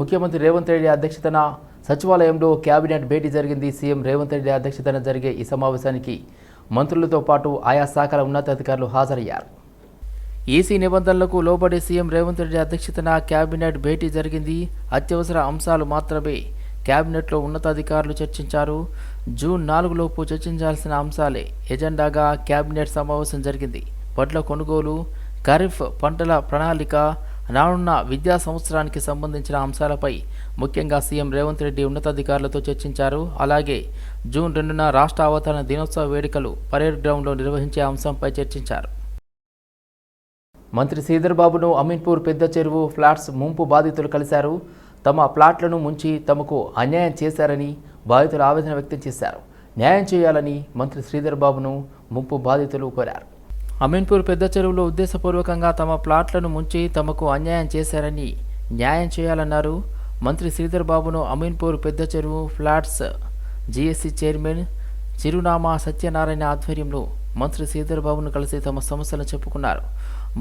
ముఖ్యమంత్రి రేవంత్ రెడ్డి అధ్యక్షతన సచివాలయంలో కేబినెట్ భేటీ జరిగింది. సీఎం రేవంత్ రెడ్డి అధ్యక్షతన జరిగే ఈ సమావేశానికి మంత్రులతో పాటు ఆయా శాఖల ఉన్నతాధికారులు హాజరయ్యారు. ఈసీ నిబంధనలకు లోబడి సీఎం రేవంత్ రెడ్డి అధ్యక్షతన కేబినెట్ భేటీ జరిగింది. అత్యవసర అంశాలు మాత్రమే కేబినెట్లో ఉన్నతాధికారులు చర్చించారు. జూన్ నాలుగులోపు చర్చించాల్సిన అంశాలే ఎజెండాగా కేబినెట్ సమావేశం జరిగింది. వడ్ల కొనుగోలు ఖరీఫ్ పంటల ప్రణాళిక రానున్న విద్యా సంవత్సరానికి సంబంధించిన అంశాలపై ముఖ్యంగా సీఎం రేవంత్ రెడ్డి ఉన్నతాధికారులతో చర్చించారు. అలాగే జూన్ రెండున రాష్ట్ర అవతరణ దినోత్సవ వేడుకలు పరేడ్ గ్రౌండ్లో నిర్వహించే అంశంపై చర్చించారు. మంత్రి శ్రీధర్బాబును అమీన్పూర్ పెద్ద చెరువు ఫ్లాట్స్ ముంపు బాధితులు కలిశారు. తమ ప్లాట్లను ముంచి తమకు అన్యాయం చేశారని బాధితులు ఆవేదన వ్యక్తం చేశారు. న్యాయం చేయాలని మంత్రి శ్రీధర్బాబును ముంపు బాధితులు కోరారు. అమీన్పూర్ పెద్ద చెరువులో ఉద్దేశపూర్వకంగా తమ ప్లాట్లను ముంచి తమకు అన్యాయం చేశారని న్యాయం చేయాలన్నారు. మంత్రి శ్రీధర్ బాబును అమీన్పూర్ పెద్ద చెరువు ఫ్లాట్స్ జీఎస్సీ చైర్మన్ చిరునామా సత్యనారాయణ ఆధ్వర్యంలో మంత్రి శ్రీధర్ బాబును కలిసి తమ సమస్యలను చెప్పుకున్నారు.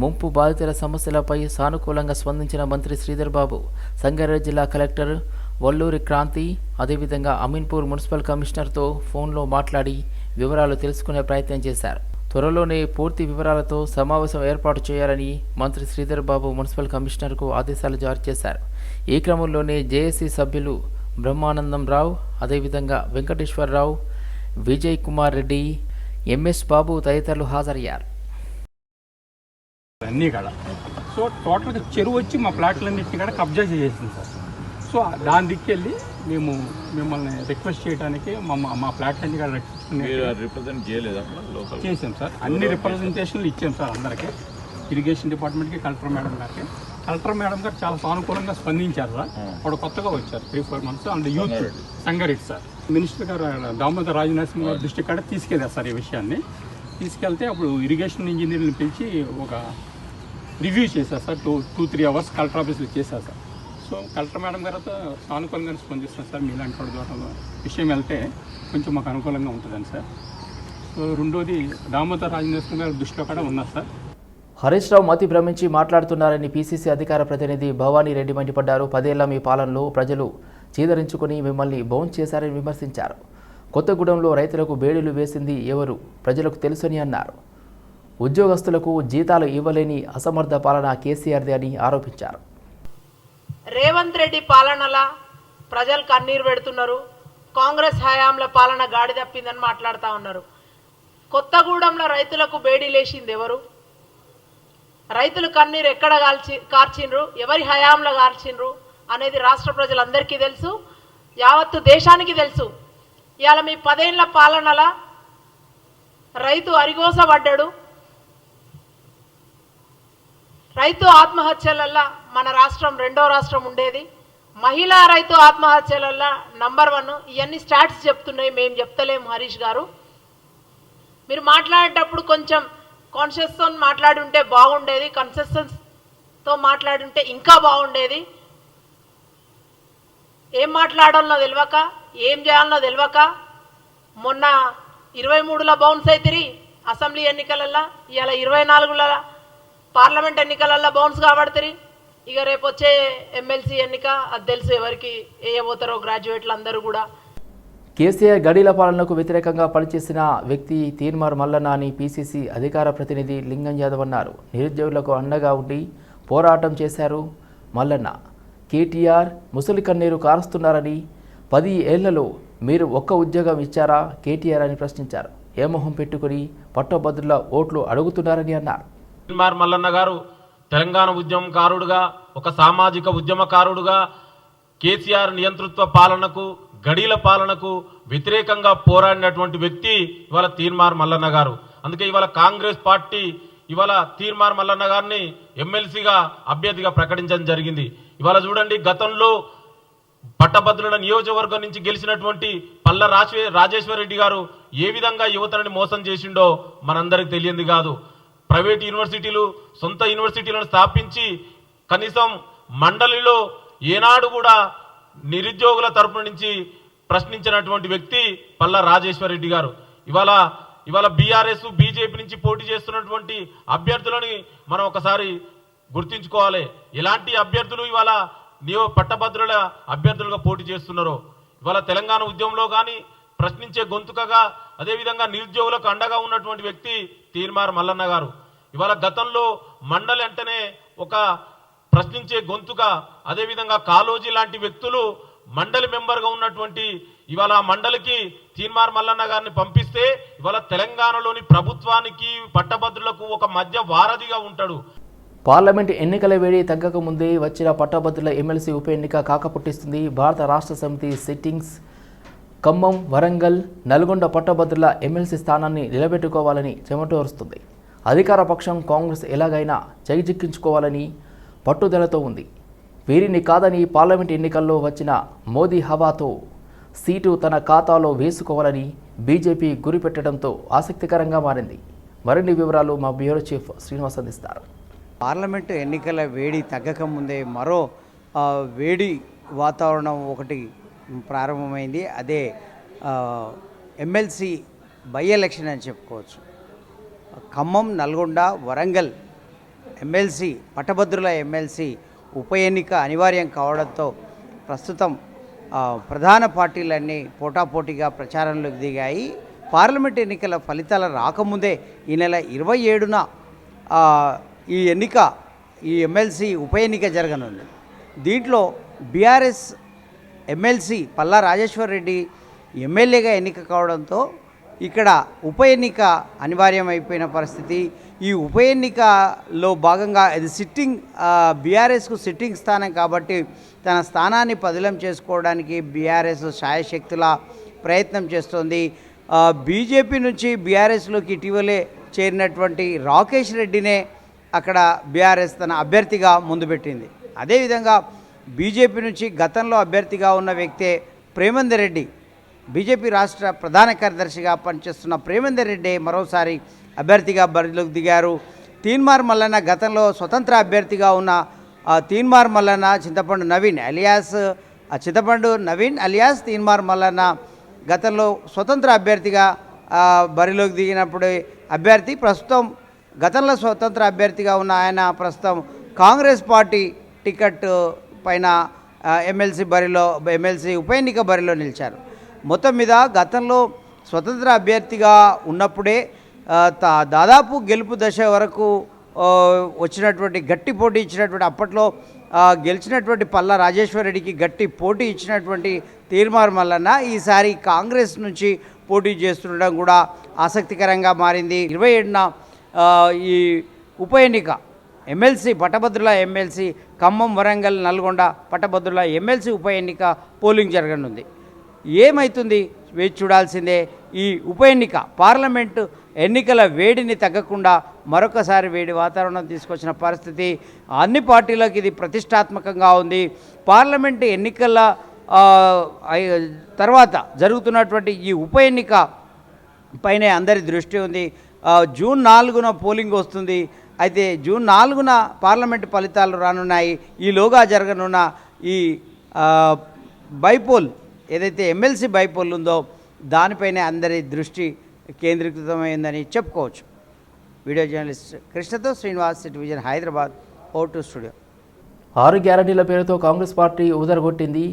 ముంపు బాధితుల సమస్యలపై సానుకూలంగా స్పందించిన మంత్రి శ్రీధర్ బాబు సంగారెడ్డి జిల్లా కలెక్టర్ వల్లూరి క్రాంతి అదేవిధంగా అమీన్పూర్ మున్సిపల్ కమిషనర్తో ఫోన్లో మాట్లాడి వివరాలు తెలుసుకునే ప్రయత్నం చేశారు. త్వరలోనే పూర్తి వివరాలతో సమావేశం ఏర్పాటు చేయాలని మంత్రి శ్రీధర్ బాబు మున్సిపల్ కమిషనర్కు ఆదేశాలు జారీ చేశారు. ఈ క్రమంలోనే జేఏసీ సభ్యులు బ్రహ్మానందం రావు అదేవిధంగా వెంకటేశ్వరరావు విజయ్ కుమార్ రెడ్డి ఎంఎస్ బాబు తదితరులు హాజరయ్యారు. అన్నీ కూడా. సో టోటల్గా చెరువు వచ్చి మా ప్లాట్లన్నింటినీ కూడా కబ్జా చేసేసింది సార్. సో దాని దిక్కెళ్ళి మేము మిమ్మల్ని రిక్వెస్ట్ చేయడానికి మా మా- మా ప్లాట్లన్నీ కూడా రిప్రజెంట్ చేయలేదా చేసాం సార్. అన్ని రిప్రజెంటేషన్లు ఇచ్చాం సార్ అందరికీ. ఇరిగేషన్ డిపార్ట్మెంట్కి కలెక్టర్ మేడం గారికి. కలెక్టర్ మేడం గారు చాలా సానుకూలంగా స్పందించారు సార్. ఇప్పుడు కొత్తగా వచ్చారు. Three four months and youth Sangareddy. Sir. Minister గారు దామోదర్ రాజనరసింహ గారి దృష్టి కూడా తీసుకెళ్ళారు సార్ ఈ విషయాన్ని. తీసుకెళ్తే అప్పుడు ఇరిగేషన్ ఇంజనీర్ని పిలిచి ఒక రివ్యూ చేశారు sir. Two two three hours collector ఆఫీస్లో చేశారు సార్. సో కలెక్టర్ మేడం గారితో సానుకూలంగా స్పందిస్తున్నారు సార్ మీలాంటి వాళ్ళ ద్వారా. విషయం వెళ్తే కొంచెం మాకు అనుకూలంగా ఉంటుందని సార్. సో రెండోది దామోదర్ రాజేంద్ర గారి దృష్టిలో కూడా ఉన్నారు సార్. హరీష్ రావు మతి భ్రమించి మాట్లాడుతున్నారని పీసీసీ అధికార ప్రతినిధి భవానీ రెడ్డి మండిపడ్డారు. పదేళ్ళ మీ పాలనలో ప్రజలు చీదరించుకుని మిమ్మల్ని బౌన్స్ చేశారని విమర్శించారు. కొత్తగూడెంలో రైతులకు బేడీలు వేసింది ఎవరు? ప్రజలకు తెలుసని అన్నారు. ఉద్యోగస్తులకు జీతాలు ఇవ్వలేని అసమర్థ పాలన కేసీఆర్ది అని ఆరోపించారు. రేవంత్ రెడ్డి పాలనలా ప్రజలు కన్నీరు పెడుతున్నారు. కాంగ్రెస్ హయాంల పాలన గాడి తప్పిందని మాట్లాడుతూ ఉన్నారు. కొత్తగూడెంలో రైతులకు బేడీలేసింది ఎవరు? రైతులు కన్నీరు ఎక్కడ కాల్చి కార్చిండ్రు ఎవరి హయాంలో కార్చిండ్రు అనేది రాష్ట్ర ప్రజలందరికీ తెలుసు. యావత్తు దేశానికి తెలుసు. ఇవాళ మీ పదేళ్ళ పాలనల రైతు అరిగోసపడ్డాడు రైతు ఆత్మహత్యలల్లా మన రాష్ట్రం రెండో రాష్ట్రం ఉండేది. మహిళా రైతు ఆత్మహత్యలల్లా నంబర్ వన్. ఇవన్నీ స్టాట్స్ చెప్తున్నాయి మేము చెప్తలేము హరీష్ గారు. మీరు మాట్లాడేటప్పుడు కొంచెం కాన్షియస్తో మాట్లాడి ఉంటే బాగుండేది కన్సిస్టెన్స్తో మాట్లాడి ఉంటే ఇంకా బాగుండేది. ఏం మాట్లాడాలనో తెలియక ఏం చేయాలనో తెలియక మొన్న ఇరవై మూడులో బౌన్స్ అవుతుంది అసెంబ్లీ ఎన్నికలల్లో ఇలా ఇరవై నాలుగుల పార్లమెంట్ ఎన్నికలల్లో బౌన్స్ కాబడుతుంది ఇక రేపు వచ్చే ఎమ్మెల్సీ ఎన్నిక అది తెలుసు ఎవరికి వేయబోతారో గ్రాడ్యుయేట్లు అందరూ కూడా. కేసీఆర్ గడీల పాలనకు వ్యతిరేకంగా పనిచేసిన వ్యక్తి తీర్మార్ మల్లన్న అని పీసీసీ అధికార ప్రతినిధి లింగం యాదవ్ అన్నారు. నిరుద్యోగులకు అండగా ఉండి పోరాటం చేశారు మల్లన్న. కేటీఆర్ ముసలి కన్నీరు కారుస్తున్నారని పది ఏళ్ళలో మీరు ఒక్క ఉద్యోగం ఇచ్చారా కేటీఆర్ అని ప్రశ్నించారు. ఏ మొహం పెట్టుకుని పట్టభద్రుల ఓట్లు అడుగుతున్నారని అన్నారు. మల్లన్న గారు తెలంగాణ ఉద్యమకారుడుగా ఒక సామాజిక ఉద్యమకారుడుగా కేసీఆర్ నియంతృత్వ పాలనకు గడీల పాలనకు వ్యతిరేకంగా పోరాడినటువంటి వ్యక్తి ఇవాళ తీర్మార్ మల్లన్న గారు. అందుకే ఇవాళ కాంగ్రెస్ పార్టీ ఇవాళ తీర్మార్ మల్లన్న గారిని ఎమ్మెల్సీగా అభ్యర్థిగా ప్రకటించడం జరిగింది. ఇవాళ చూడండి గతంలో పట్టభద్రుల నియోజకవర్గం నుంచి గెలిచినటువంటి పల్ల రాజేశ్వర రెడ్డి గారు ఏ విధంగా యువతని మోసం చేసిండో మనందరికి తెలియంది కాదు. ప్రైవేట్ యూనివర్సిటీలు సొంత యూనివర్సిటీలను స్థాపించి కనీసం మండలిలో ఏనాడు కూడా నిరుద్యోగుల తరపు నుంచి ప్రశ్నించినటువంటి వ్యక్తి పల్ల రాజేశ్వర రెడ్డి గారు. ఇవాళ ఇవాళ బీఆర్ఎస్ బీజేపీ నుంచి పోటీ చేస్తున్నటువంటి అభ్యర్థులని మనం ఒకసారి గుర్తించుకోవాలి. ఎలాంటి అభ్యర్థులు ఇవాళ నియో పట్టభద్రుల అభ్యర్థులుగా పోటీ చేస్తున్నారో. ఇవాళ తెలంగాణ ఉద్యమంలో కానీ ప్రశ్నించే గొంతుకగా అదేవిధంగా నిరుద్యోగులకు అండగా ఉన్నటువంటి వ్యక్తి తీర్మార్ మల్లన్న గారు. ఇవాళ గతంలో మండలి అంటేనే ఒక ప్రశ్నించే గొంతుగా అదేవిధంగా కాలోజీ లాంటి వ్యక్తులు మండలి మెంబర్గా ఉన్నటువంటి ఇవాళ మండలికి తీన్మార్ మల్లన్న గారిని పంపిస్తే ఇవాళ తెలంగాణలోని ప్రభుత్వానికి పట్టభద్రులకు ఒక మధ్య వారధిగా ఉంటాడు. పార్లమెంట్ ఎన్నికల వేడి తగ్గక ముందే వచ్చిన పట్టభద్రుల ఎమ్మెల్సీ ఉప ఎన్నిక కాకపుట్టిస్తుంది. భారత రాష్ట్ర సమితి సిట్టింగ్స్ ఖమ్మం వరంగల్ నల్గొండ పట్టభద్రుల ఎమ్మెల్సీ స్థానాన్ని నిలబెట్టుకోవాలని చెమటోరుస్తుంది అధికార పక్షం కాంగ్రెస్ ఎలాగైనా చేజిక్కించుకోవాలని పట్టుదలతో ఉంది. వీరిని కాదని పార్లమెంట్ ఎన్నికల్లో వచ్చిన మోదీ హవాతో సీటు తన ఖాతాలో వేసుకోవాలని బీజేపీ గురిపెట్టడంతో ఆసక్తికరంగా మారింది. మరిన్ని వివరాలు మా బ్యూరో చీఫ్ శ్రీనివాస్ అందిస్తారు. పార్లమెంటు ఎన్నికల వేడి తగ్గక ముందే మరో వేడి వాతావరణం ఒకటి ప్రారంభమైంది. అదే ఎమ్మెల్సీ బై ఎలక్షన్ అని చెప్పుకోవచ్చు. ఖమ్మం నల్గొండ వరంగల్ ఎమ్మెల్సీ పట్టభద్రుల ఎమ్మెల్సీ ఉప ఎన్నిక అనివార్యం కావడంతో ప్రస్తుతం ప్రధాన పార్టీలన్నీ పోటాపోటీగా ప్రచారంలోకి దిగాయి. పార్లమెంట్ ఎన్నికల ఫలితాలు రాకముందే ఈ నెల ఇరవై ఏడున ఈ ఎన్నిక ఈ ఎమ్మెల్సీ ఉప ఎన్నిక జరగనుంది. దీంట్లో బీఆర్ఎస్ ఎమ్మెల్సీ పల్లా రాజేశ్వర్ రెడ్డి ఎమ్మెల్యేగా ఎన్నిక కావడంతో ఇక్కడ ఉప ఎన్నిక అనివార్యమైపోయిన పరిస్థితి. ఈ ఉప ఎన్నికలో భాగంగా ఇది సిట్టింగ్ బీఆర్ఎస్కు సిట్టింగ్ స్థానం కాబట్టి తన స్థానాన్ని పదిలం చేసుకోవడానికి బీఆర్ఎస్ శాయశక్తుల ప్రయత్నం చేస్తోంది. బీజేపీ నుంచి బీఆర్ఎస్లోకి ఇటీవలే చేరినటువంటి రాకేష్ రెడ్డినే అక్కడ బీఆర్ఎస్ తన అభ్యర్థిగా ముందు పెట్టింది. అదేవిధంగా బీజేపీ నుంచి గతంలో అభ్యర్థిగా ఉన్న వ్యక్తే ప్రేమందర్ రెడ్డి. బీజేపీ రాష్ట్ర ప్రధాన కార్యదర్శిగా పనిచేస్తున్న ప్రేమందర్ రెడ్డి మరోసారి అభ్యర్థిగా బరిలోకి దిగారు. తీన్మార్ మల్లన్న గతంలో స్వతంత్ర అభ్యర్థిగా ఉన్న తీన్మార్ మల్లన్న చింతపండు నవీన్ అలియాస్ ఆ చింతపండు నవీన్ అలియాస్ తీన్మార్ మల్లన్న గతంలో స్వతంత్ర అభ్యర్థిగా బరిలోకి దిగినప్పుడు అభ్యర్థి ప్రస్తుతం గతంలో స్వతంత్ర అభ్యర్థిగా ఉన్న ఆయన ప్రస్తుతం కాంగ్రెస్ పార్టీ టికెట్ పైన ఎమ్మెల్సీ బరిలో ఎమ్మెల్సీ ఉప ఎన్నిక బరిలో నిలిచారు. మొత్తం మీద గతంలో స్వతంత్ర అభ్యర్థిగా ఉన్నప్పుడే దాదాపు గెలుపు దశ వరకు వచ్చినటువంటి గట్టి పోటీ ఇచ్చినటువంటి అప్పట్లో గెలిచినటువంటి పల్లా రాజేశ్వర రెడ్డికి గట్టి పోటీ ఇచ్చినటువంటి తీర్మార్ మల్లన్న ఈసారి కాంగ్రెస్ నుంచి పోటీ చేస్తుండడం కూడా ఆసక్తికరంగా మారింది. ఇరవై ఏడున ఈ ఉప ఎన్నిక ఎమ్మెల్సీ పట్టభద్రుల ఎమ్మెల్సీ ఖమ్మం వరంగల్ నల్గొండ పట్టభద్రుల ఎమ్మెల్సీ ఉప ఎన్నిక పోలింగ్ జరగనుంది. ఏమైతుంది? వేచి చూడాల్సిందే. ఈ ఉప ఎన్నిక పార్లమెంటు ఎన్నికల వేడిని తగ్గకుండా మరొకసారి వేడి వాతావరణం తీసుకొచ్చిన పరిస్థితి అన్ని పార్టీలకు ఇది ప్రతిష్టాత్మకంగా ఉంది. పార్లమెంటు ఎన్నికల తర్వాత జరుగుతున్నటువంటి ఈ ఉప ఎన్నిక పైనే అందరి దృష్టి ఉంది. జూన్ నాలుగున పోలింగ్ వస్తుంది. అయితే జూన్ నాలుగున పార్లమెంటు ఫలితాలు రానున్నాయి. ఈలోగా జరగనున్న ఈ బైపోల్ ఏదైతే ఎమ్మెల్సీ బైపోల్ ఉందో దానిపైనే అందరి దృష్టి కేంద్రీకృతమైందని చెప్పుకోవచ్చు. వీడియో జర్నలిస్ట్ కృష్ణతో శ్రీనివాస్ టెలివిజన్ హైదరాబాద్ ఓటు స్టూడియో. ఆరు గ్యారంటీల పేరుతో కాంగ్రెస్ పార్టీ ఉదరగొట్టింది.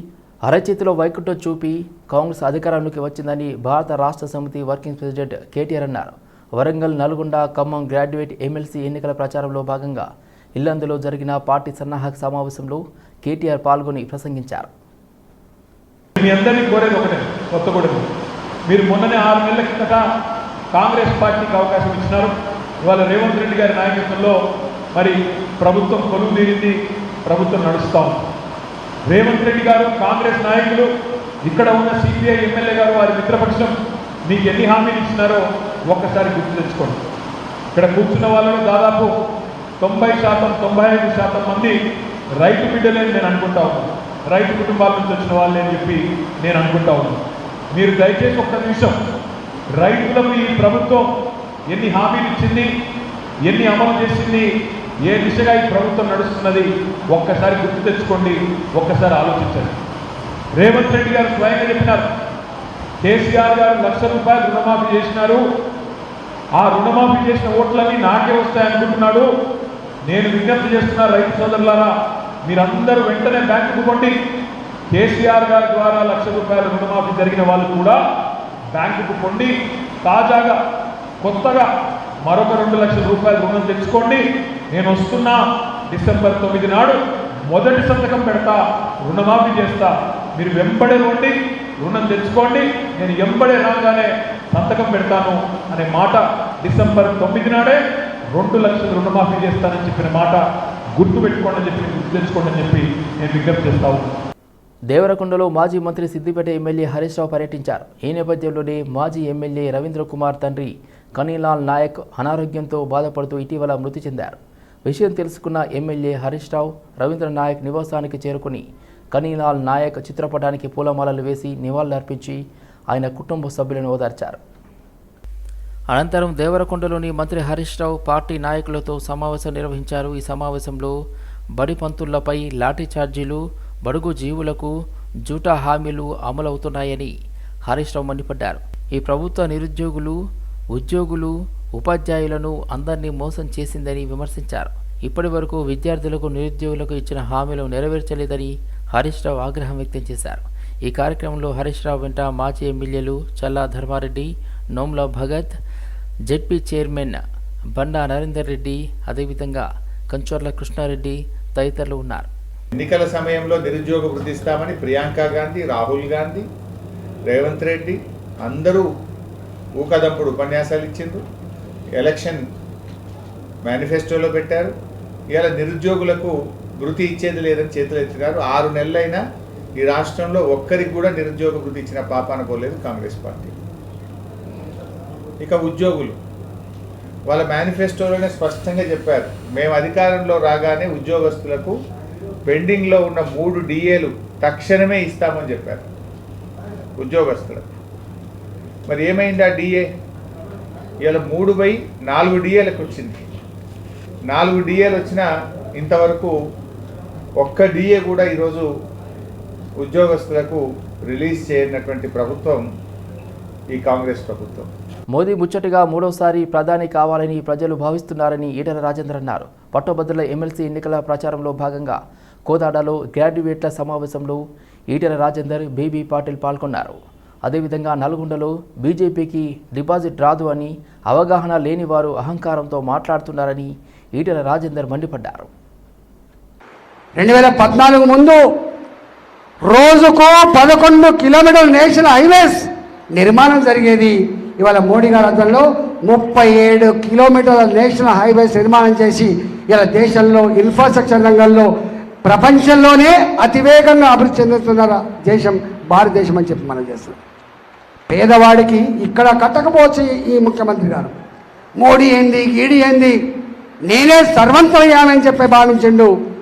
అరచేతిలో వైకుంఠం చూపి కాంగ్రెస్ అధికారంలోకి వచ్చిందని భారత రాష్ట్ర సమితి వర్కింగ్ ప్రెసిడెంట్ కేటీఆర్ అన్నారు. వరంగల్ నల్గొండ ఖమ్మం గ్రాడ్యుయేట్ ఎమ్మెల్సీ ఎన్నికల ప్రచారంలో భాగంగా ఇల్లందులో జరిగిన పార్టీ సన్నాహక సమావేశంలో కేటీఆర్ పాల్గొని ప్రసంగించారు. మీ అందరినీ కోరేది ఒకటే కొత్తగూడెం. మీరు మొన్ననే ఆరు నెలల కిందట కాంగ్రెస్ పార్టీకి అవకాశం ఇచ్చినారు. ఇవాళ రేవంత్ రెడ్డి గారి నాయకత్వంలో మరి ప్రభుత్వం కొలువు తీరింది ప్రభుత్వం నడుస్తాం రేవంత్ రెడ్డి గారు కాంగ్రెస్ నాయకులు ఇక్కడ ఉన్న సిపిఐ ఎమ్మెల్యే గారు వారి మిత్రపక్షం మీకు ఎన్ని హామీలు ఇచ్చినారో ఒక్కసారి గుర్తు తెచ్చుకోండి. ఇక్కడ కూర్చున్న వాళ్ళలో దాదాపు తొంభై శాతం తొంభై ఐదు శాతం మంది రైతు బిడ్డలేని నేను అనుకుంటా ఉన్నాను. రైతు కుటుంబాల నుంచి వచ్చిన వాళ్ళే అని చెప్పి నేను అనుకుంటా ఉన్నాను. మీరు దయచేసి ఒక్క నిమిషం రైతులకు ఈ ప్రభుత్వం ఎన్ని హామీలు ఇచ్చింది ఎన్ని అమలు చేసింది ఏ దిశగా ఈ ప్రభుత్వం నడుస్తున్నది ఒక్కసారి గుర్తు తెచ్చుకోండి ఒక్కసారి ఆలోచించండి. రేవంత్ రెడ్డి గారు స్వయంగా చెప్పినారు కేసీఆర్ గారు లక్ష రూపాయలు రుణమాఫీ చేసినారు ఆ రుణమాఫీ చేసిన ఓట్లన్నీ నాకే వస్తాయనుకుంటున్నాడు నేను విజ్ఞప్తి చేస్తున్న రైతు సోదరులారా మీరందరూ వెంటనే బ్యాంకుకు కొండి కేసీఆర్ గారి ద్వారా లక్ష రూపాయల రుణమాఫీ జరిగిన వాళ్ళు కూడా బ్యాంకుకు పొండి. తాజాగా కొత్తగా మరొక రెండు లక్షల రూపాయల రుణం తెచ్చుకోండి. నేను వస్తున్నా డిసెంబర్ తొమ్మిది నాడు మొదటి సంతకం పెడతా రుణమాఫీ చేస్తా. మీరు వెంబడే రండి రుణం తెచ్చుకోండి. నేను వెంబడే రాగానే సంతకం పెడతాను అనే మాట డిసెంబర్ తొమ్మిది నాడే రెండు లక్షలు రుణమాఫీ చేస్తానని చెప్పిన మాట గుర్తు పెట్టుకోండి అని చెప్పి గుర్తు తెచ్చుకోండి అని చెప్పి నేను విజ్ఞప్తి చేస్తాను దేవరకొండలో మాజీ మంత్రి సిద్దిపేట ఎమ్మెల్యే హరీష్ రావు పర్యటించారు. ఈ నేపథ్యంలోనే మాజీ ఎమ్మెల్యే రవీంద్ర కుమార్ తండ్రి కనీలాల్ నాయక్ అనారోగ్యంతో బాధపడుతూ ఇటీవల మృతి చెందారు. విషయం తెలుసుకున్న ఎమ్మెల్యే హరీష్ రావు రవీంద్ర నాయక్ నివాసానికి చేరుకుని కనీలాల్ నాయక్ చిత్రపటానికి పూలమాలలు వేసి నివాళులర్పించి ఆయన కుటుంబ సభ్యులను ఓదార్చారు. అనంతరం దేవరకొండలోని మంత్రి హరీష్ రావు పార్టీ నాయకులతో సమావేశం నిర్వహించారు. ఈ సమావేశంలో బడి పంతులపై లాఠీ ఛార్జీలు బడుగు జీవులకు జూటా హామీలు అమలవుతున్నాయని హరీష్ రావు మండిపడ్డారు. ఈ ప్రభుత్వ నిరుద్యోగులు ఉద్యోగులు ఉపాధ్యాయులను అందరినీ మోసం చేసిందని విమర్శించారు. ఇప్పటి వరకు విద్యార్థులకు నిరుద్యోగులకు ఇచ్చిన హామీలు నెరవేర్చలేదని హరీష్ రావు ఆగ్రహం వ్యక్తం చేశారు. ఈ కార్యక్రమంలో హరీష్ రావు వెంట మాజీ ఎమ్మెల్యేలు చల్లా ధర్మారెడ్డి నోమ్లా భగత్ జెడ్పీ చైర్మన్ బండా నరేందర్ రెడ్డి అదేవిధంగా కంచోర్ల కృష్ణారెడ్డి తదితరులు ఉన్నారు. ఎన్నికల సమయంలో నిరుద్యోగ వృద్ధి ఇస్తామని ప్రియాంక గాంధీ రాహుల్ గాంధీ రేవంత్ రెడ్డి అందరూ ఊకదంపుడు ఉపన్యాసాలు ఇచ్చిండ్రు. ఎలక్షన్ మేనిఫెస్టోలో పెట్టారు. ఇవాళ నిరుద్యోగులకు వృత్తి ఇచ్చేది లేదని చేతులు ఎత్తినారు. ఆరు నెలలైనా ఈ రాష్ట్రంలో ఒక్కరికి కూడా నిరుద్యోగ వృత్తి ఇచ్చిన పాపాన పోలేదు కాంగ్రెస్ పార్టీ. ఇక ఉద్యోగులు. వాళ్ళ మేనిఫెస్టోలోనే స్పష్టంగా చెప్పారు. మేము అధికారంలో రాగానే ఉద్యోగస్తులకు పెండింగ్లో ఉన్న మూడు డిఏలు తక్షణమే ఇస్తామని చెప్పారు ఉద్యోగస్తులకు. మరి ఏమైంది ఆ డిఏ? ఇవాళ మూడు బై నాలుగు డిఏలకు వచ్చింది. నాలుగు డిఏలు వచ్చినా ఇంతవరకు ఒక్క డిఏ కూడా ఈరోజు ఉద్యోగస్తులకు రిలీజ్ చేయనటువంటి ప్రభుత్వం ఈ కాంగ్రెస్ ప్రభుత్వం. మోదీ ముచ్చటగా మూడోసారి ప్రధాని కావాలని ప్రజలు భావిస్తున్నారని ఈటల రాజేందర్ అన్నారు. పట్టభద్రుల ఎమ్మెల్సీ ఎన్నికల ప్రచారంలో భాగంగా కోదాడలో గ్రాడ్యుయేట్ల సమావేశంలో ఈటల రాజేందర్ బీబీ పాటిల్ పాల్గొన్నారు. అదేవిధంగా నల్గొండలో బీజేపీకి డిపాజిట్ రాదు అని అవగాహన లేని వారు అహంకారంతో మాట్లాడుతున్నారని ఈటల రాజేందర్ మండిపడ్డారు. రెండు వేల పద్నాలుగు ముందు రోజుకు పదకొండు కిలోమీటర్ల నేషనల్ హైవేస్ నిర్మాణం జరిగేది. ఇవాళ మోడీ గారి అర్థంలో ముప్పై ఏడు కిలోమీటర్ల నేషనల్ హైవేస్ నిర్మాణం చేసి ఇలా దేశంలో ఇన్ఫ్రాస్ట్రక్చర్ రంగంలో ప్రపంచంలోనే అతివేగంగా అభివృద్ధి చెందుతున్న దేశం భారతదేశం అని చెప్పి మనం చేస్తున్నాం. పేదవాడికి ఇక్కడ కట్టకపోవచ్చు ఈ- ముఖ్యమంత్రి గారు. మోడీ ఏంది గీడి ఏంది? నేనే సర్వంతరయానని చెప్పి భావించిండు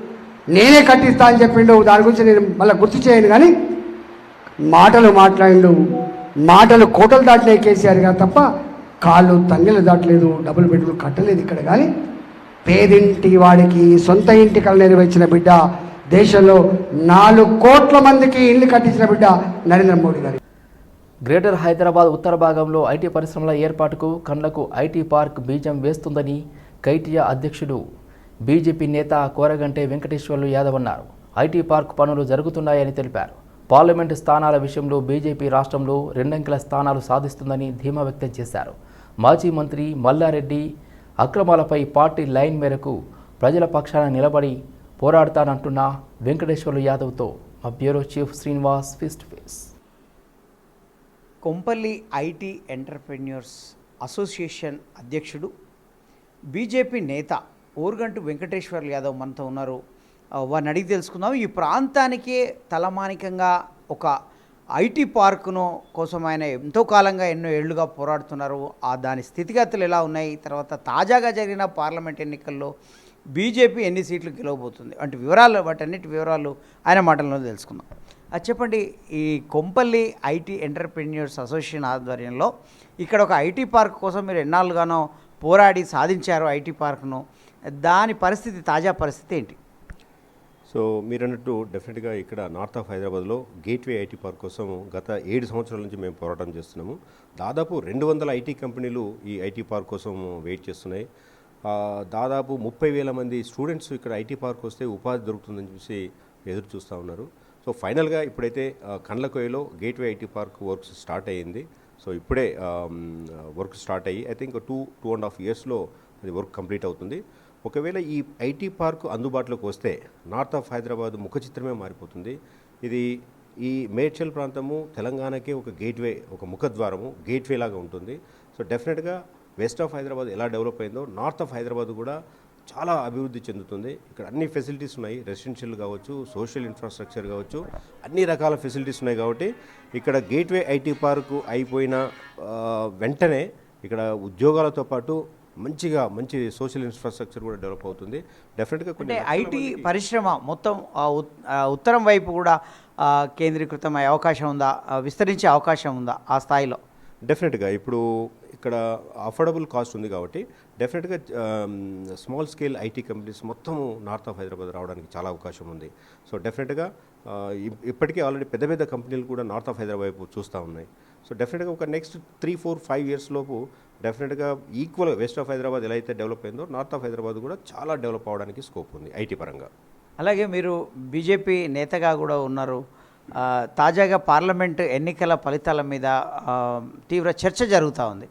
నేనే కట్టిస్తా అని చెప్పిండు. దాని గురించి నేను మళ్ళీ గుర్తు చేయను కానీ మాటలు మాట్లాడిండు. మాటలు కోటలు దాటినాయి కేసీఆర్ గారు తప్ప కాళ్ళు తంగెలు దాటలేదు డబుల్ బెడ్రూమ్ కట్టలేదు ఇక్కడ కానీ. పేదింటి వాడికి సొంత ఇంటి కళ నెరవేర్చిన బిడ్డ దేశంలో నాలుగు కోట్ల మందికి ఇల్లు కట్టించిన బిడ్డ నరేంద్ర మోడీ గారు. గ్రేటర్ హైదరాబాద్ ఉత్తర భాగంలో ఐటీ పరిశ్రమల ఏర్పాటుకు కండ్లకు ఐటీ పార్క్ బీజం వేస్తుందని కైటియా అధ్యక్షుడు బీజేపీ నేత కోరగంటే వెంకటేశ్వర్లు యాదవ్ అన్నారు ఐటీ పార్క్ పనులు జరుగుతున్నాయని తెలిపారు. పార్లమెంటు స్థానాల విషయంలో బీజేపీ రాష్ట్రంలో రెండంకెల స్థానాలు సాధిస్తుందని ధీమా వ్యక్తం చేశారు. మాజీ మంత్రి మల్లారెడ్డి అక్రమాలపై పార్టీ లైన్ మేరకు ప్రజల పక్షాన నిలబడి పోరాడతానంటున్న వెంకటేశ్వర్లు యాదవ్తో మా bureau chief Srinivas fist face. Kompally IT entrepreneurs association అధ్యక్షుడు బీజేపీ నేత ఊరుగంటు వెంకటేశ్వర్లు యాదవ్ మనతో ఉన్నారు. వారిని అడిగి తెలుసుకుందాం. ఈ ప్రాంతానికే తలమానికంగా ఒక ఐటీ పార్కును కోసం ఆయన ఎంతో కాలంగా ఎన్నో ఏళ్ళుగా పోరాడుతున్నారు. ఆ దాని స్థితిగతులు ఎలా ఉన్నాయి? తర్వాత తాజాగా జరిగిన పార్లమెంట్ ఎన్నికల్లో బీజేపీ ఎన్ని సీట్లు గెలవబోతుంది? అంటే వివరాలు వాటన్నిటి వివరాలు ఆయన మాటల్లో తెలుసుకుందాం. అది చెప్పండి ఈ కొంపల్లి ఐటీ ఎంటర్ప్రెన్యూర్స్ అసోసియేషన్ ఆధ్వర్యంలో ఇక్కడ ఒక ఐటీ పార్క్ కోసం మీరు ఎన్నాళ్ళుగానో పోరాడి సాధించారు ఐటీ పార్క్ను. దాని పరిస్థితి తాజా పరిస్థితి ఏంటి? సో మీరు అన్నట్టు డెఫినెట్గా ఇక్కడ నార్త్ ఆఫ్ హైదరాబాద్లో గేట్వే ఐటీ పార్క్ కోసం గత ఏడు సంవత్సరాల నుంచి మేము పోరాటం చేస్తున్నాము. దాదాపు రెండు వందల ఐటీ కంపెనీలు ఈ ఐటీ పార్క్ కోసం వెయిట్ చేస్తున్నాయి. దాదాపు ముప్పై వేల మంది స్టూడెంట్స్ ఇక్కడ ఐటీ పార్క్ వస్తే ఉపాధి దొరుకుతుందని చూసి ఎదురు చూస్తూ ఉన్నారు. సో ఫైనల్గా ఇప్పుడైతే కండ్లకోయలో gateway IT park works start అయ్యింది. సో ఇప్పుడే వర్క్ స్టార్ట్ అయ్యి I think two two and half ఇయర్స్లో అది వర్క్ కంప్లీట్ అవుతుంది. ఒకవేళ ఈ ఐటీ పార్క్ అందుబాటులోకి వస్తే నార్త్ ఆఫ్ హైదరాబాద్ ముఖ చిత్రమే మారిపోతుంది. ఇది ఈ మేడ్చల్ ప్రాంతము తెలంగాణకే ఒక గేట్వే ఒక ముఖద్వారము గేట్వే లాగా ఉంటుంది. సో డెఫినెట్గా వెస్ట్ ఆఫ్ హైదరాబాద్ ఎలా డెవలప్ అయిందో నార్త్ ఆఫ్ హైదరాబాద్ కూడా చాలా అభివృద్ధి చెందుతుంది. ఇక్కడ అన్ని ఫెసిలిటీస్ ఉన్నాయి. రెసిడెన్షియల్ కావచ్చు సోషల్ ఇన్ఫ్రాస్ట్రక్చర్ కావచ్చు అన్ని రకాల ఫెసిలిటీస్ ఉన్నాయి కాబట్టి ఇక్కడ గేట్వే ఐటీ పార్కు అయిపోయిన వెంటనే ఇక్కడ ఉద్యోగాలతో పాటు మంచిగా మంచి సోషల్ ఇన్ఫ్రాస్ట్రక్చర్ కూడా డెవలప్ అవుతుంది. డెఫినెట్గా కొన్ని ఐటీ పరిశ్రమ మొత్తం ఉత్తరం వైపు కూడా ఆ, కేంద్రీకృతం అయ్యే అవకాశం ఉందా? విస్తరించే అవకాశం ఉందా ఆ స్థాయిలో? డెఫినెట్గా ఇప్పుడు ఇక్కడ అఫోర్డబుల్ కాస్ట్ ఉంది కాబట్టి డెఫినెట్గా స్మాల్ స్కేల్ ఐటీ కంపెనీస్ మొత్తం నార్త్ ఆఫ్ హైదరాబాద్ రావడానికి చాలా అవకాశం ఉంది. సో డెఫినెట్గా ఇప్పటికే ఆల్రెడీ పెద్ద పెద్ద కంపెనీలు కూడా నార్త్ ఆఫ్ హైదరాబాద్ వైపు చూస్తూ ఉన్నాయి. సో డెఫినెట్గా ఒక next three four five years లోపు డెఫినెట్గా ఈక్వల్ వెస్ట్ ఆఫ్ హైదరాబాద్ ఎలా అయితే డెవలప్ అయిందో నార్త్ ఆఫ్ హైదరాబాద్ కూడా చాలా డెవలప్ అవడానికి స్కోప్ ఉంది ఐటీ పరంగా. అలాగే మీరు బీజేపీ నేతగా కూడా ఉన్నారు. తాజాగా పార్లమెంట్ ఎన్నికల ఫలితాల మీద తీవ్ర చర్చ జరుగుతూ ఉంది.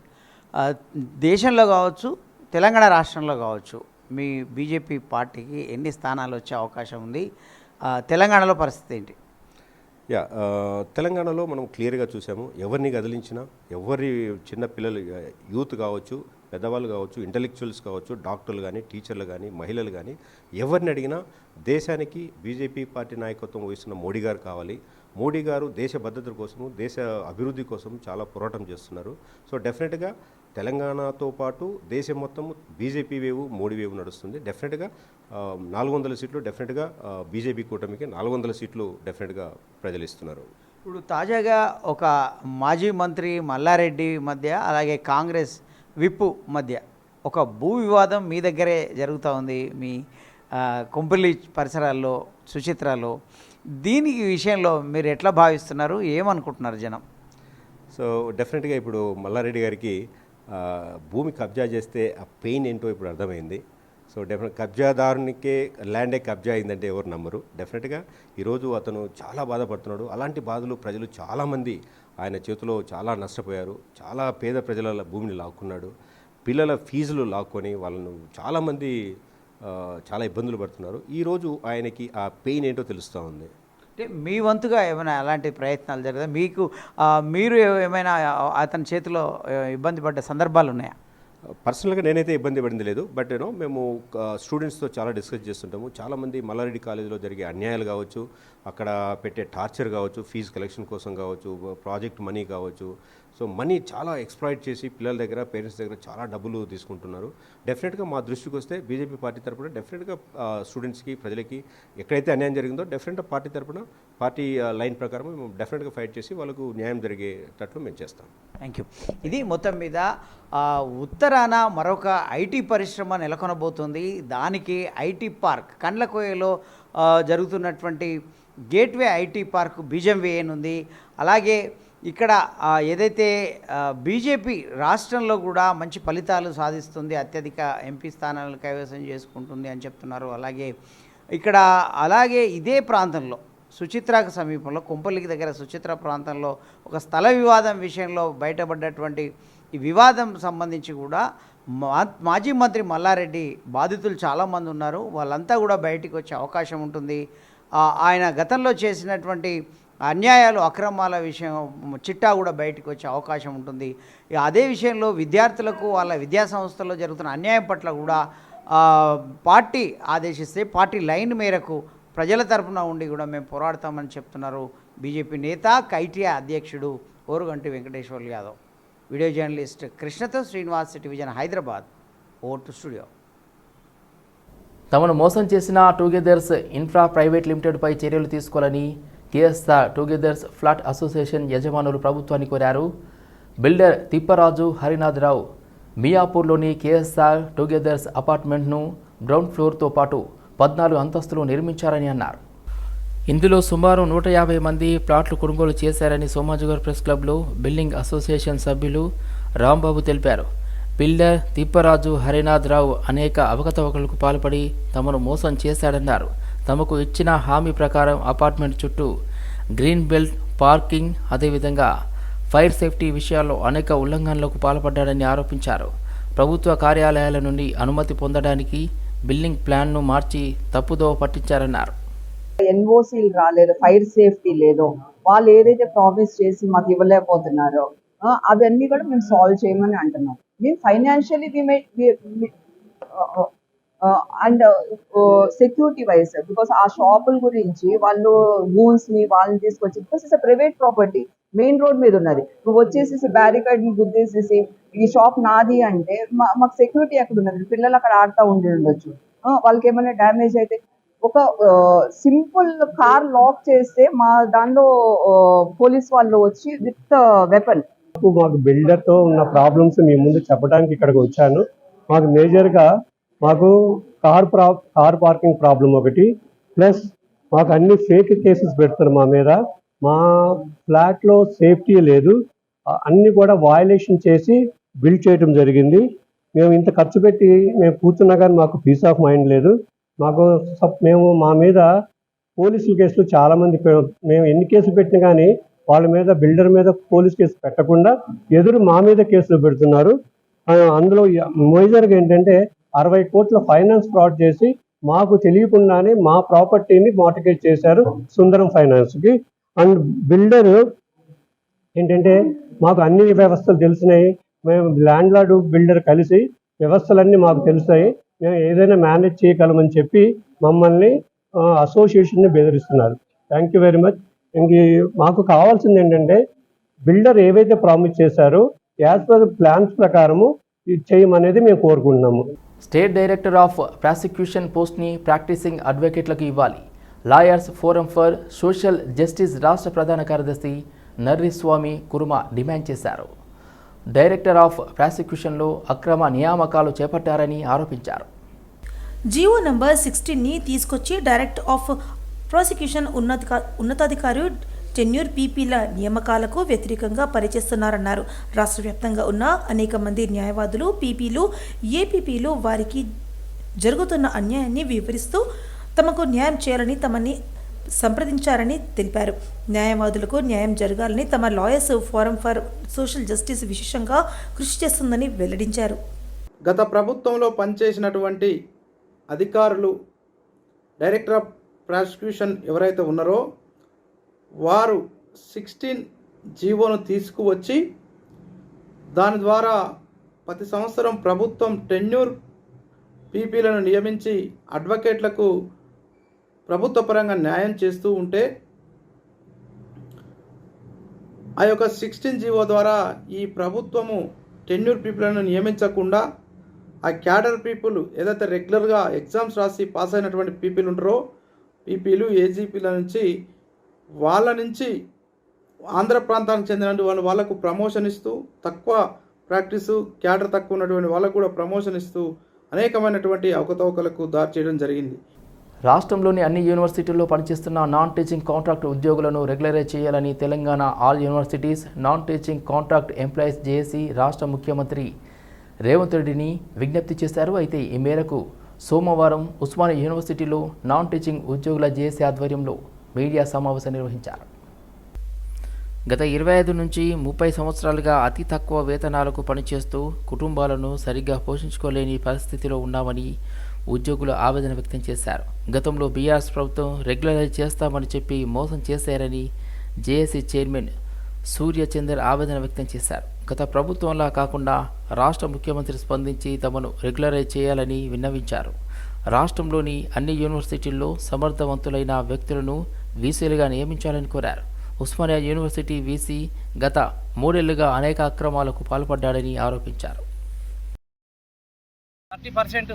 దేశంలో కావచ్చు తెలంగాణ రాష్ట్రంలో కావచ్చు మీ బీజేపీ పార్టీకి ఎన్ని స్థానాలు వచ్చే అవకాశం ఉంది? తెలంగాణలో పరిస్థితి ఏంటి? యా తెలంగాణలో మనం క్లియర్గా చూసాము ఎవరిని కదిలించినా ఎవరి చిన్న పిల్లలు యూత్ కావచ్చు పెద్దవాళ్ళు కావచ్చు ఇంటలెక్చువల్స్ కావచ్చు డాక్టర్లు కానీ టీచర్లు కానీ మహిళలు కానీ ఎవరిని అడిగినా దేశానికి బీజేపీ పార్టీ నాయకత్వం వహిస్తున్న మోడీ గారు కావాలి. మోడీ గారు దేశ భద్రత కోసము దేశ అభివృద్ధి కోసం చాలా పోరాటం చేస్తున్నారు. సో డెఫినెట్గా తెలంగాణతో పాటు దేశం మొత్తం బీజేపీ వేవ్ మోడీ వేవ్ నడుస్తుంది. డెఫినెట్గా నాలుగు వందల సీట్లు డెఫినెట్గా బీజేపీ కూటమికి నాలుగు వందల సీట్లు డెఫినెట్గా ప్రజలు ఇస్తున్నారు ఇప్పుడు తాజాగా ఒక మాజీ మంత్రి మల్లారెడ్డి మధ్య అలాగే కాంగ్రెస్ విప్పు మధ్య ఒక భూ వివాదం మీ దగ్గరే జరుగుతూ ఉంది. మీ కొంపల్లి పరిసరాల్లో సుచిత్రాలో దీనికి విషయంలో మీరు ఎట్లా భావిస్తున్నారు? ఏమనుకుంటున్నారు జనం? సో డెఫినెట్గా ఇప్పుడు మల్లారెడ్డి గారికి భూమి కబ్జా చేస్తే ఆ పెయిన్ ఏంటో ఇప్పుడు అర్థమైంది. సో డెఫినెట్ కబ్జాదారునికే ల్యాండే కబ్జా అయిందంటే ఎవరు నమ్మరు. డెఫినెట్గా ఈరోజు అతను చాలా బాధపడుతున్నాడు. అలాంటి బాధలు ప్రజలు చాలామంది ఆయన చేతిలో చాలా నష్టపోయారు. చాలా పేద ప్రజల భూమిని లాక్కున్నాడు. పిల్లల ఫీజులు లాక్కొని వాళ్ళను చాలామంది చాలా ఇబ్బందులు పడుతున్నారు. ఈరోజు ఆయనకి ఆ పెయిన్ ఏంటో తెలుస్తూ ఉంది. అంటే మీ వంతుగా ఏమైనా అలాంటి ప్రయత్నాలు జరగదా మీకు మీరు ఏమైనా అతని చేతిలో ఇబ్బంది పడ్డ సందర్భాలు ఉన్నాయా? పర్సనల్గా నేనైతే ఇబ్బంది పడింది లేదు. బట్ నేను మేము స్టూడెంట్స్తో చాలా డిస్కస్ చేస్తుంటాము. చాలామంది మల్లారెడ్డి కాలేజీలో జరిగే అన్యాయాలు కావచ్చు అక్కడ పెట్టే టార్చర్ కావచ్చు ఫీజు కలెక్షన్ కోసం కావచ్చు ప్రాజెక్ట్ మనీ కావచ్చు సో మనీ చాలా ఎక్స్ప్లాయిట్ చేసి పిల్లల దగ్గర పేరెంట్స్ దగ్గర చాలా డబ్బులు తీసుకుంటున్నారు. డెఫినెట్గా మా దృష్టికి వస్తే బీజేపీ పార్టీ తరపున డెఫినెట్గా స్టూడెంట్స్కి ప్రజలకి ఎక్కడైతే అన్యాయం జరిగిందో డెఫినెట్గా పార్టీ తరపున పార్టీ లైన్ ప్రకారం మేము డెఫినెట్గా ఫైట్ చేసి వాళ్ళకు న్యాయం జరిగేటట్లు మేము చేస్తాం. థ్యాంక్ యూ ఇది మొత్తం మీద ఉత్తరాన మరొక ఐటీ పరిశ్రమ నెలకొనబోతుంది. దానికి ఐటీ పార్క్ కండ్లకోయలో జరుగుతున్నటువంటి గేట్వే ఐటీ పార్క్ బీజం వేయనుంది. అలాగే ఇక్కడ ఏదైతే బీజేపీ రాష్ట్రంలో కూడా మంచి ఫలితాలు సాధిస్తుంది అత్యధిక ఎంపీ స్థానాలను కైవసం చేసుకుంటుంది అని చెప్తున్నారు. అలాగే ఇక్కడ అలాగే ఇదే ప్రాంతంలో సుచిత్రకు సమీపంలో కుంపల్లికి దగ్గర సుచిత్ర ప్రాంతంలో ఒక స్థల వివాదం విషయంలో బయటపడ్డటువంటి ఈ వివాదం సంబంధించి కూడా మా మాజీ మంత్రి మల్లారెడ్డి బాధితులు చాలామంది ఉన్నారు. వాళ్ళంతా కూడా బయటికి వచ్చే అవకాశం ఉంటుంది. ఆయన గతంలో చేసినటువంటి అన్యాయాలు అక్రమాల విషయం చిట్టా కూడా బయటకు వచ్చే అవకాశం ఉంటుంది. అదే విషయంలో విద్యార్థులకు వాళ్ళ విద్యా సంస్థల్లో జరుగుతున్న అన్యాయం పట్ల కూడా పార్టీ ఆదేశిస్తే పార్టీ లైన్ మేరకు ప్రజల తరపున ఉండి కూడా మేము పోరాడతామని చెప్తున్నారు బీజేపీ నేత కైటియా అధ్యక్షుడు ఓరుగంటి వెంకటేశ్వర్లు యాదవ్. వీడియో జర్నలిస్ట్ కృష్ణతో శ్రీనివాస్ టెలివిజన్ హైదరాబాద్ ఓటు టు స్టూడియో. తమను మోసం చేసిన టుగెదర్స్ ఇన్ఫ్రా ప్రైవేట్ లిమిటెడ్పై చర్యలు తీసుకోవాలని కేఎస్ఆర్ టుగెదర్స్ ఫ్లాట్ అసోసియేషన్ యజమానులు ప్రభుత్వాన్ని కోరారు. బిల్డర్ తిప్పరాజు హరినాథరావు మియాపూర్లోని కేఎస్ఆర్ టుగెదర్స్ అపార్ట్మెంట్ను గ్రౌండ్ ఫ్లోర్తో పాటు పద్నాలుగు అంతస్తులు నిర్మించారని అన్నారు. ఇందులో సుమారు నూట యాభై మంది ప్లాట్లు కొనుగోలు చేశారని సోమాజిగర్ ప్రెస్ క్లబ్లో బిల్డింగ్ అసోసియేషన్ సభ్యులు రాంబాబు తెలిపారు. బిల్డర్ తిప్పరాజు హరినాథ్ రావు అనేక అవకతవకలకు పాల్పడి తమను మోసం చేశాడన్నారు. తమకు ఇచ్చిన హామీ ప్రకారం అపార్ట్మెంట్ చుట్టూ గ్రీన్ బెల్ట్ పార్కింగ్ అదేవిధంగా ఫైర్ సేఫ్టీ విషయాల్లో అనేక ఉల్లంఘనలకు పాల్పడ్డాడని ఆరోపించారు. ప్రభుత్వ కార్యాలయాల నుండి అనుమతి పొందడానికి బిల్డింగ్ ప్లాన్ను మార్చి తప్పుదోవ పట్టించారన్నారు. ఎన్ఓసీలు రాలేదు ఫైర్ సేఫ్టీ లేదు. వాళ్ళు ఏదైతే ప్రామిస్ చేసి మాకు ఇవ్వలేకపోతున్నారో అవన్నీ కూడా మేము సాల్వ్ చేయమని అంటున్నాం. మేము financially and security wise because ఆ షాపుల గురించి వాళ్ళు గూన్స్ని వాళ్ళని తీసుకొచ్చి because it's private property main road మీద ఉన్నది. నువ్వు వచ్చేసి బ్యారికేడ్ గుద్దేసేసి ఈ షాప్ నాది అంటే మా- మాకు సెక్యూరిటీ అక్కడ ఉన్నది. పిల్లలు అక్కడ ఆడుతూ ఉండి ఉండొచ్చు. వాళ్ళకి ఏమైనా డ్యామేజ్ అయితే ఒక సింపుల్ కార్ లాక్ చేస్తే మా దానిలో పోలీస్ వాళ్ళు వచ్చి విత్ వెపన్ మాకు బిల్డర్తో ఉన్న ప్రాబ్లమ్స్ మీ ముందు చెప్పడానికి ఇక్కడికి వచ్చాను. మాకు మేజర్గా మాకు కార్ ప్రా కార్ పార్కింగ్ ప్రాబ్లం ఒకటి ప్లస్ మాకు అన్ని ఫేక్ కేసెస్ పెడతారు మా మీద. మా ఫ్లాట్లో సేఫ్టీ లేదు. అన్ని కూడా వాయలేషన్ చేసి బిల్డ్ చేయడం జరిగింది. మేము ఇంత ఖర్చు పెట్టి మేము కూర్చున్నా కానీ మాకు పీస్ ఆఫ్ మైండ్ లేదు. మాకు సప్- మేము మా మీద పోలీసుల కేసులు చాలామంది మేము ఎన్ని కేసులు పెట్టినా కానీ వాళ్ళ మీద బిల్డర్ మీద పోలీస్ కేసు పెట్టకుండా ఎదురు మా మీద కేసులు పెడుతున్నారు. అందులో మేజర్గా ఏంటంటే అరవై కోట్ల ఫైనాన్స్ ఫ్రాడ్ చేసి మాకు తెలియకుండానే మా ప్రాపర్టీని మార్టిగేజ్ చేశారు సుందరం ఫైనాన్స్కి అండ్ బిల్డర్ ఏంటంటే మాకు అన్ని వ్యవస్థలు తెలిసినాయి. మేము ల్యాండ్ లార్డ్ బిల్డర్ కలిసి వ్యవస్థలన్నీ మాకు తెలిసాయి మేము ఏదైనా మేనేజ్ చేయగలమని చెప్పి మమ్మల్ని అసోసియేషన్ని బెదిరిస్తున్నారు. Thank you very much. ఇంక మాకు కావాల్సింది ఏంటంటే బిల్డర్ ఏవైతే ప్రామిస్ చేశారో యాజ్ పర్ ప్లాన్స్ ప్రకారము చేయమనేది మేము కోరుకుంటున్నాము. స్టేట్ డైరెక్టర్ ఆఫ్ ప్రాసిక్యూషన్ పోస్ట్ని ప్రాక్టీసింగ్ అడ్వకేట్లకు ఇవ్వాలి. Lawyers forum for social justice రాష్ట్ర ప్రధాన కార్యదర్శి నర్రిస్వామి కుర్మ డిమాండ్ చేశారు. డైరెక్టర్ ఆఫ్ ప్రాసిక్యూషన్లో అక్రమ నియామకాలు చేపట్టారని ఆరోపించారు. జియో నంబర్ సిక్స్టీన్ని తీసుకొచ్చి డైరెక్టర్ ఆఫ్ ప్రాసిక్యూషన్ ఉన్నత ఉన్నతాధికారి టెన్యూర్ పీపీల నియామకాలకు వ్యతిరేకంగా పనిచేస్తున్నారన్నారు. రాష్ట్ర వ్యాప్తంగా ఉన్న అనేక మంది న్యాయవాదులు పీపీలు ఏపీపీలు వారికి జరుగుతున్న అన్యాయాన్ని వివరిస్తూ తమకు న్యాయం చేయాలని తమని సంప్రదించారని తెలిపారు. న్యాయవాదులకు న్యాయం జరగాలని తమ lawyers forum for social justice విశేషంగా కృషి చేస్తుందని వెల్లడించారు. గత ప్రభుత్వంలో పనిచేసినటువంటి అధికారులు డైరెక్టర్ ఆఫ్ ప్రాసిక్యూషన్ ఎవరైతే ఉన్నారో వారు సిక్స్టీన్ జీవోను తీసుకువచ్చి దాని ద్వారా ప్రతి సంవత్సరం ప్రభుత్వం టెన్యూర్ పీపీలను నియమించి అడ్వకేట్లకు ప్రభుత్వపరంగా న్యాయం చేస్తూ ఉంటే ఆ యొక్క సిక్స్టీన్ జీవో ద్వారా ఈ ప్రభుత్వము టెన్యూర్ పీపుల్ను నియమించకుండా ఆ క్యాడర్ పీపుల్ ఏదైతే రెగ్యులర్గా ఎగ్జామ్స్ రాసి పాస్ అయినటువంటి పీపుల్ ఉంటారో పీపీలు ఏజీపీల నుంచి వాళ్ళ నుంచి ఆంధ్ర ప్రాంతానికి చెందినటువంటి వాళ్ళు వాళ్ళకు ప్రమోషన్ ఇస్తూ తక్కువ ప్రాక్టీసు క్యాడర్ తక్కువ ఉన్నటువంటి వాళ్ళకు కూడా ప్రమోషన్ ఇస్తూ అనేకమైనటువంటి అవకతవకలకు దారి చేయడం జరిగింది. రాష్ట్రంలోని అన్ని యూనివర్సిటీల్లో పనిచేస్తున్న నాన్ టీచింగ్ కాంట్రాక్ట్ ఉద్యోగులను రెగ్యులరైజ్ చేయాలని Telangana all universities non teaching contract employees JAC రాష్ట్ర ముఖ్యమంత్రి రేవంత్ రెడ్డిని విజ్ఞప్తి చేశారు. అయితే ఈ మేరకు సోమవారం ఉస్మానియా యూనివర్సిటీలో నాన్ టీచింగ్ ఉద్యోగుల జేఏసీ ఆధ్వర్యంలో మీడియా సమావేశం నిర్వహించారు. గత ఇరవై ఐదు నుంచి ముప్పై సంవత్సరాలుగా అతి తక్కువ వేతనాలకు పనిచేస్తూ కుటుంబాలను సరిగ్గా పోషించుకోలేని పరిస్థితిలో ఉన్నామని ఉద్యోగులు ఆవేదన వ్యక్తం చేశారు. గతంలో బీఆర్ఎస్ ప్రభుత్వం రెగ్యులరైజ్ చేస్తామని చెప్పి మోసం చేశారని జేఏసీ చైర్మన్ సూర్యచందర్ ఆవేదన వ్యక్తం చేశారు. గత ప్రభుత్వంలా కాకుండా రాష్ట్ర ముఖ్యమంత్రి స్పందించి తమను రెగ్యులరైజ్ చేయాలని విన్నవించారు. రాష్ట్రంలోని అన్ని యూనివర్సిటీల్లో సమర్థవంతులైన వ్యక్తులను వీసీలుగా నియమించాలని కోరారు. ఉస్మానియా యూనివర్సిటీ వీసీ గత మూడేళ్ళుగా అనేక అక్రమాలకు పాల్పడ్డాడని ఆరోపించారు. థర్టీ పర్సెంట్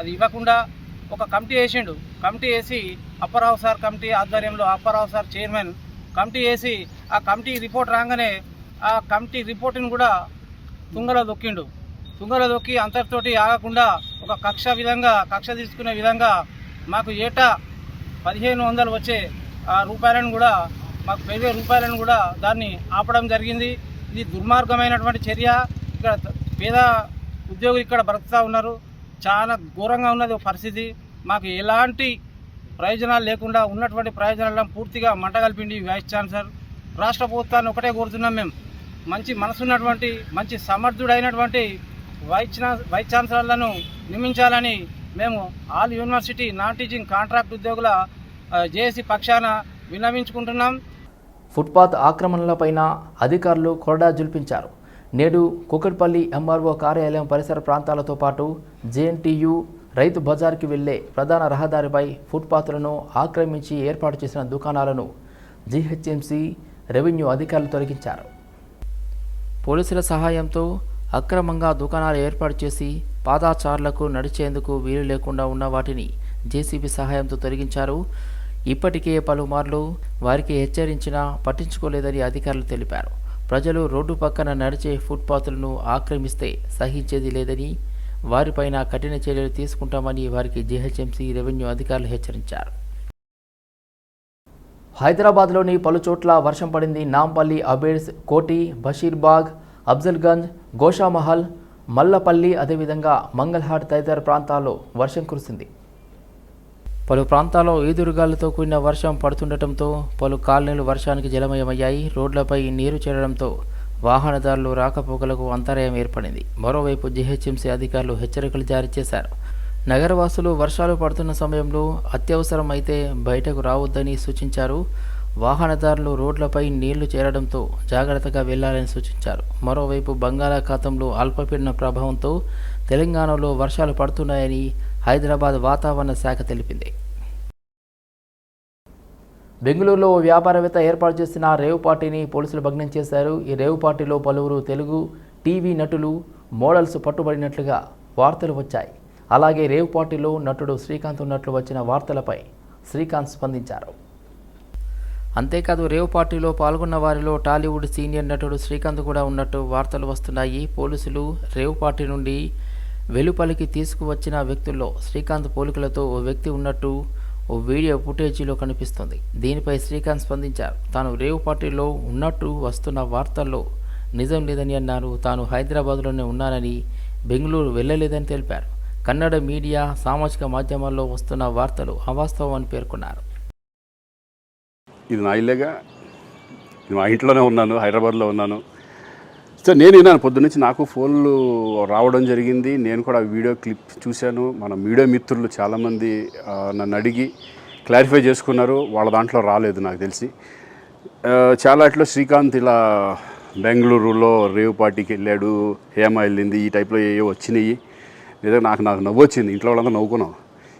అది ఇవ్వకుండా ఒక కమిటీ వేసిండు. కమిటీ వేసి అప్పరావు సార్ కమిటీ ఆధ్వర్యంలో అప్పరావు సార్ చైర్మన్ కమిటీ వేసి ఆ కమిటీ రిపోర్ట్ రాగానే ఆ కమిటీ రిపోర్ట్ని కూడా తుంగలో దొక్కిండు. తుంగలో దొక్కి అంతటితోటి ఆగకుండా ఒక కక్ష విధంగా కక్ష తీసుకునే విధంగా మాకు ఏటా పదిహేను వందలు వచ్చే రూపాయలను కూడా మాకు పెరిగే రూపాయలను కూడా దాన్ని ఆపడం జరిగింది. ఇది దుర్మార్గమైనటువంటి చర్య. ఇక్కడ పేద ఉద్యోగులు ఇక్కడ బ్రతుకుతూ ఉన్నారు. చాలా ఘోరంగా ఉన్నది పరిస్థితి. మాకు ఎలాంటి ప్రయోజనాలు లేకుండా ఉన్నటువంటి ప్రయోజనాలను పూర్తిగా మంట కలిపిండి వైస్ ఛాన్సలర్. రాష్ట్ర ప్రభుత్వాన్ని ఒకటే కోరుతున్నాం మేము. మంచి మనసున్నటువంటి మంచి సమర్థుడైనటువంటి వైస్ వైస్ ఛాన్సలర్లను నియమించాలని మేము all university non teaching contract ఉద్యోగుల జేఏసీ పక్షాన విన్నవించుకుంటున్నాం. ఫుట్పాత్ ఆక్రమణలపైన అధికారులు కొరడా జుల్పించారు. నేడు కుకట్పల్లి ఎంఆర్ఓ కార్యాలయం పరిసర ప్రాంతాలతో పాటు జేఎన్టీయు రైతు బజార్కి వెళ్ళే ప్రధాన రహదారిపై ఫుట్పాత్లను ఆక్రమించి ఏర్పాటు చేసిన దుకాణాలను జీహెచ్ఎంసీ రెవెన్యూ అధికారులు తొలగించారు. పోలీసుల సహాయంతో అక్రమంగా దుకాణాలు ఏర్పాటు చేసి పాదాచారులకు నడిచేందుకు వీలు లేకుండా ఉన్న వాటిని జేసీబీ సహాయంతో తొలగించారు. ఇప్పటికే పలుమార్లు వారికి హెచ్చరించినా పట్టించుకోలేదని అధికారులు తెలిపారు. ప్రజలు రోడ్డు పక్కన నడిచే ఫుట్పాత్లను ఆక్రమిస్తే సహించేది లేదని వారిపైన కఠిన చర్యలు తీసుకుంటామని వారికి జీహెచ్ఎంసీ రెవెన్యూ అధికారులు హెచ్చరించారు. హైదరాబాద్లోని పలు చోట్ల వర్షం పడింది. నాంపల్లి అబేడ్స్ కోటి బషీర్బాగ్ అఫ్జల్గంజ్ గోషామహల్ మల్లపల్లి అదేవిధంగా మంగల్హాట్ తదితర ప్రాంతాల్లో వర్షం కురిసింది. పలు ప్రాంతాల్లో ఈదురుగాలతో కూడిన వర్షం పడుతుండటంతో పలు కాలనీలు వర్షానికి జలమయమయ్యాయి. రోడ్లపై నీరు చేరడంతో వాహనదారులు రాకపోకలకు అంతరాయం ఏర్పడింది. మరోవైపు జీహెచ్ఎంసీ అధికారులు హెచ్చరికలు జారీ చేశారు. నగరవాసులు వర్షాలు పడుతున్న సమయంలో అత్యవసరం అయితే బయటకు రావద్దని సూచించారు. వాహనదారులు రోడ్లపై నీళ్ళు చేరడంతో జాగ్రత్తగా వెళ్ళాలని సూచించారు. మరోవైపు బంగాళాఖాతంలో అల్పపీడన ప్రభావంతో తెలంగాణలో వర్షాలు పడుతున్నాయని హైదరాబాద్ వాతావరణ శాఖ తెలిపింది. బెంగళూరులో వ్యాపారవేత్త ఏర్పాటు చేసిన రేవ్ పార్టీని పోలీసులు భగ్నం చేశారు. ఈ రేవ్ పార్టీలో పలువురు తెలుగు టీవీ నటులు మోడల్స్ పట్టుబడినట్లుగా వార్తలు వచ్చాయి. అలాగే రేవ్ పార్టీలో నటుడు శ్రీకాంత్ ఉన్నట్లు వచ్చిన వార్తలపై శ్రీకాంత్ స్పందించారు. అంతేకాదు రేవ్ పార్టీలో పాల్గొన్న వారిలో టాలీవుడ్ సీనియర్ నటుడు శ్రీకాంత్ కూడా ఉన్నట్టు వార్తలు వస్తున్నాయి. పోలీసులు రేవ్ పార్టీ నుండి వెలుపలికి తీసుకువచ్చిన వ్యక్తుల్లో శ్రీకాంత్ పోలికలతో ఓ వ్యక్తి ఉన్నట్టు ఓ వీడియో ఫుటేజీలో కనిపిస్తుంది. దీనిపై శ్రీకాంత్ స్పందించారు. తాను రేవ్ పార్టీలో ఉన్నట్టు వస్తున్న వార్తల్లో నిజం లేదని అన్నారు. తాను హైదరాబాద్లోనే ఉన్నానని బెంగళూరు వెళ్ళలేదని తెలిపారు. కన్నడ మీడియా సామాజిక మాధ్యమాల్లో వస్తున్న వార్తలు అవాస్తవం అని పేర్కొన్నారు. ఇది నా ఇల్లేగా. మా ఇంట్లోనే ఉన్నాను హైదరాబాద్లో ఉన్నాను. సో నేను విన్నాను పొద్దున్నుంచి నాకు ఫోన్లు రావడం జరిగింది. నేను కూడా ఆ వీడియో క్లిప్ చూశాను. మన మీడియా మిత్రులు చాలామంది నన్ను అడిగి క్లారిఫై చేసుకున్నారు. వాళ్ళ దాంట్లో రాలేదు నాకు తెలిసి. చాలా ఇట్లా శ్రీకాంత్ ఇలా బెంగళూరులో రేవ్ పార్టీకి వెళ్ళాడు హేమ వెళ్ళింది ఈ టైప్లో ఏవో వచ్చినాయి. నిజంగా నాకు నాకు నవ్వు వచ్చింది. ఇంట్లో వాళ్ళంతా నవ్వుకున్నాం.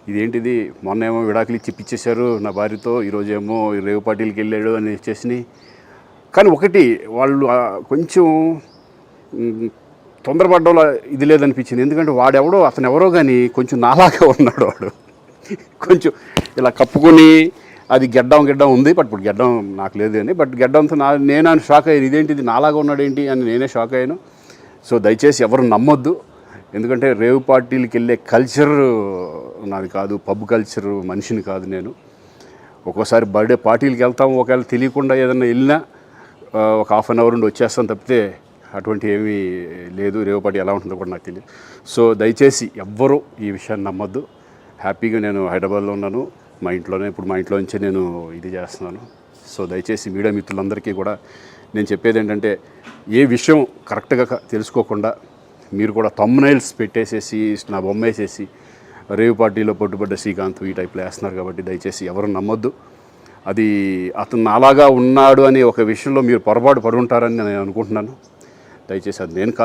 ఇదేంటిది? మొన్న ఏమో విడాకులు ఇచ్చి పిచ్చేశారు నా భార్యతో. ఈరోజు ఏమో రేవు పార్టీలకి వెళ్ళాడు అని చేసినాయి. కానీ ఒకటి వాళ్ళు కొంచెం తొందరపడ్డంలో ఇది లేదనిపించింది. ఎందుకంటే వాడెవడో అతను ఎవరో కానీ కొంచెం నాలాగా ఉన్నాడు వాడు. కొంచెం ఇలా కప్పుకొని అది గెడ్డం గెడ్డం ఉంది బట్ ఇప్పుడు గెడ్డం నాకు లేదు అని. బట్ గెడ్డంతో నా నేను షాక్ అయ్యాను. ఇదేంటిది నాలాగా ఉన్నాడు ఏంటి అని నేనే షాక్ అయ్యాను. సో దయచేసి ఎవరు నమ్మొద్దు. ఎందుకంటే రేవ్ పార్టీలకి వెళ్ళే కల్చర్ నాది కాదు పబ్ కల్చర్ మనిషిని కాదు నేను. ఒక్కోసారి బర్త్డే పార్టీలకి వెళ్తాం ఒకవేళ తెలియకుండా ఏదైనా వెళ్ళినా ఒక హాఫ్ అన్ అవర్ నుండి వచ్చేస్తాం తప్పితే అటువంటి ఏమీ లేదు. రేవపాటి ఎలా ఉంటుందో కూడా నాకు తెలియదు. సో దయచేసి ఎవ్వరూ ఈ విషయాన్ని నమ్మొద్దు. హ్యాపీగా నేను హైదరాబాద్లో ఉన్నాను. మా ఇంట్లోనే ఇప్పుడు మా ఇంట్లో నుంచే నేను ఇది చేస్తున్నాను. సో దయచేసి మీడియా మిత్రులందరికీ కూడా నేను చెప్పేది ఏంటంటే ఏ విషయం కరెక్ట్గా తెలుసుకోకుండా మీరు కూడా తమ్నైల్స్ పెట్టేసేసి నా బొమ్మ వేసేసి రేవు పార్టీలో పట్టుబడ్డ శ్రీకాంత్ ఈ టైప్లో వేస్తున్నారు కాబట్టి దయచేసి ఎవరు నమ్మొద్దు. అది అతను అలాగా ఉన్నాడు అనే ఒక విషయంలో మీరు పొరపాటు పడి ఉంటారని నేను అనుకుంటున్నాను. దయచేసి అది నేను కాదు